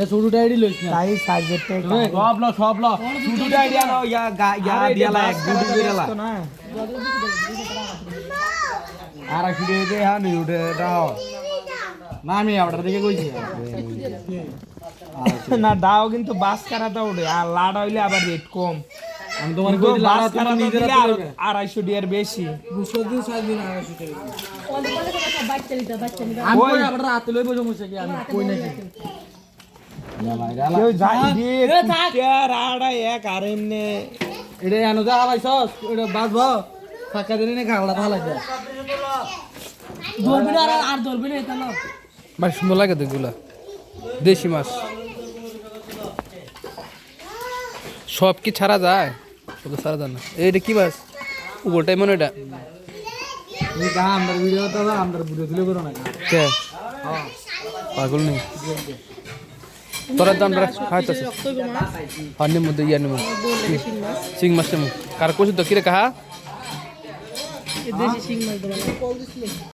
এ লইছ না। তাই সাইজেরটা সব ল ল। ইয়া ইয়া দিয়ালা এক আর দে হ্যাঁ দাও দিকে কইছি। না দাও কিন্তু বাস কারাটা উঠে। আর লাড়া হইলে আবার রেট কম। আমি তোমার কই দিলাম কারা তুমি নিজেরা আর-। আড়াইশো ডিয়ার বেশি। দুশো দিন সাত দিন আড়াইশো টাকা। আমি আবার রাতে লইব জমুছে কি আমি? কই নাকি? আর আর আর সুন্দর লাগে তো এগুলা। দেশি মাছ। সব কি ছাড়া যায়? তো ছাড়া যায় না। এইটা কি মাছ? ওটাই মনে এটা? কে? পাগল নেই তোরা তো আমরা খাইতেছে। পানির মধ্যে ইয়া নেব চিং মাছ নেব কার কইছি তো? কিরে কাহা?